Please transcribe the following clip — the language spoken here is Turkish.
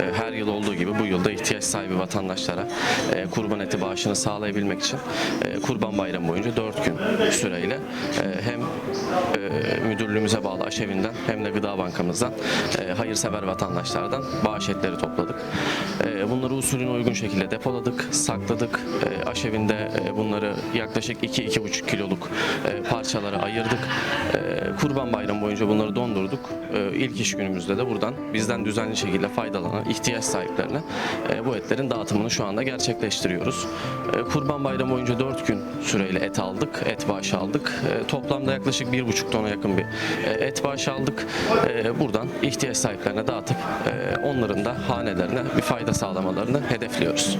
E, her yıl olduğu gibi bu yılda ihtiyaç sahibi vatandaşlara e, kurban eti bağışını sağlayabilmek için e, kurban bayramı boyunca 4 gün süreyle hem müdürlüğümüze bağlı aşevinden hem de gıda bankamızdan hayırsever vatandaşlardan bağış etleri topladık. Bunları usulüne uygun şekilde depoladık, sakladık. Aşevinde bunları yaklaşık 2-2,5 kiloluk parçalara ayırdık Kurban Bayramı boyunca bunları dondurduk. E, ilk iş günümüzde de buradan bizden düzenli şekilde faydalanan ihtiyaç sahiplerine e, bu etlerin dağıtımını şu anda gerçekleştiriyoruz. E, Kurban Bayramı boyunca 4 gün süreyle et aldık, et bağışı aldık. E, toplamda yaklaşık 1,5 tona yakın bir e, et bağışı aldık. E, buradan ihtiyaç sahiplerine dağıtıp e, onların da hanelerine bir fayda sağlamalarını hedefliyoruz.